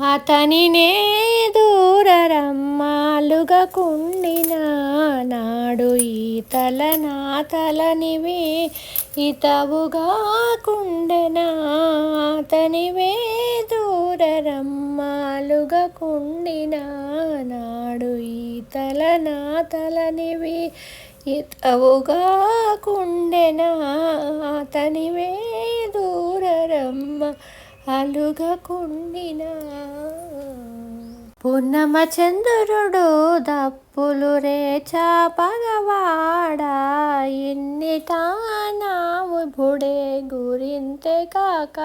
అతనినే దూరరమ్మాలుగకుండిన నాడు ఈతల నా తలనివి ఇతవుగా కుండెనా. అతనివే దూరరమ్మాలుగకుండిన నాడు ఈతల నా తలనివి ఇతవుగా కుండెనా. అతనివే దూరరమ్మ అలుగకుండిన పున్నమ చంద్రుడు దప్పులు రేచా పగవాడా ఇన్నిటా నావు బుడే గురింతే కాక.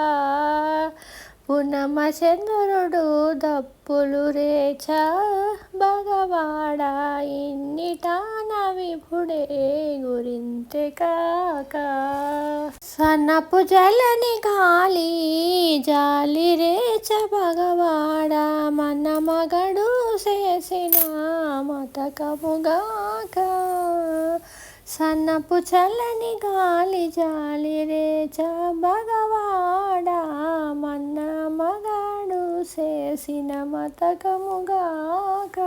పున్నమ చంద్రుడు దప్పులు రేచా భగవాడ ఇన్నిటా నవి బుడే గురింతే కాక. సన్నపు జలని గాలి జాలి రేచ భగవాడ మన మగడు చేసిన మతకముగాక. సన్నపు చల్లని గాలి జాలి రేచ భగవాడ మన్న మగడు చేసిన మతకముగాక.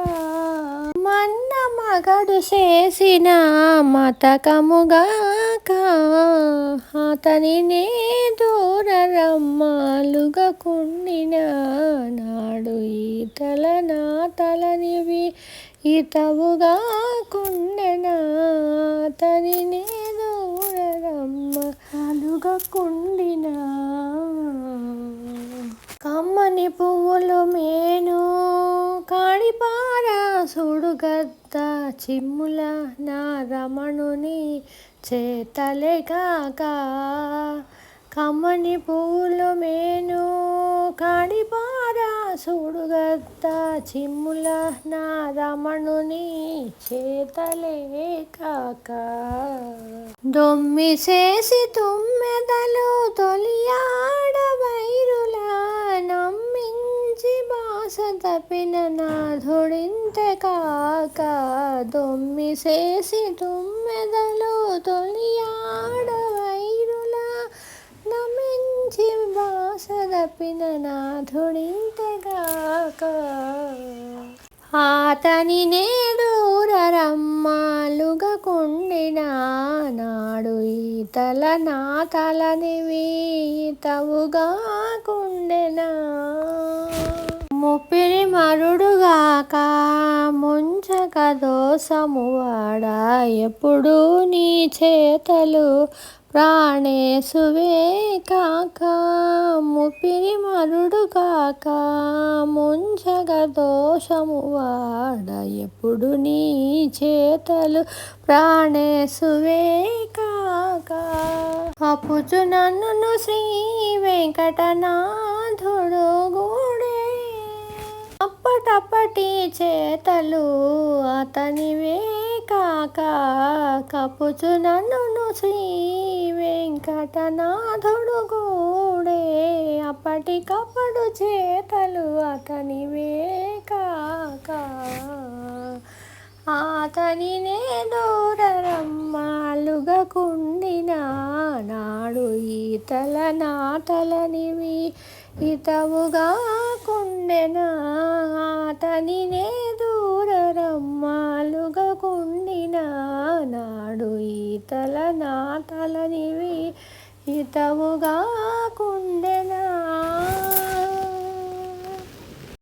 మన్న మగడు చేసిన మతకముగాక అతనినే దూరరమ్మాలుగా కుండిన నాడు ఈతల నా తలనివి ఇతవుగా కుండెన. అతనినే దూరరమ్మ కుండిన. కమ్మని పువ్వులు మే గద్ద చిమ్ముల నా రమణుని చేతలే కాక కమ్మని పూలు మేను కాడిపారా చూడుగద్ద చిమ్ముల నా రమణుని చేతలే కాక దొమ్మి చేసి తుమ్మెదలు తొలియా ఆశ తప్పిన తపిన నాథుడింతే కాక దొమ్మి చేసి తుమ్మెదలు తొలియాడ వైరులా నమించి బాస తపిన నాథుడింతే కాక అతనినే దూరరమ్మాలుగా కుండిన నాడు ఈతల నా తలని తవుగా కుండెనా ముప్పిని మరుడుగాక ముంచక దోసము వాడా. ఎప్పుడు నీ చేతలు ప్రాణేశువే కాక ముప్పిని మరుడుగాక ముంచక ముంచగ దోషము వాడ. ఎప్పుడు నీ చేతలు ప్రాణేశువే కాక. అప్పుచు నన్ను శ్రీ వెంకటనా గూడే అప్పటప్పటి చేతలు అతనివే కాక కపుచు నన్ను శ్రీ వెంకటనాథుడు గూడే. అప్పటికప్పుడు చేతలు అతనివే కాక అతనినే దూరరమ్మాలుగా కుండిన నాడు ఈతల నాతలనివి ఇతవుగా కుండెనా అతనినే దూరరమ్మాలుగకుండిన నాడు ఈతల నా తలనివి ఇతవుగా కుండెనా?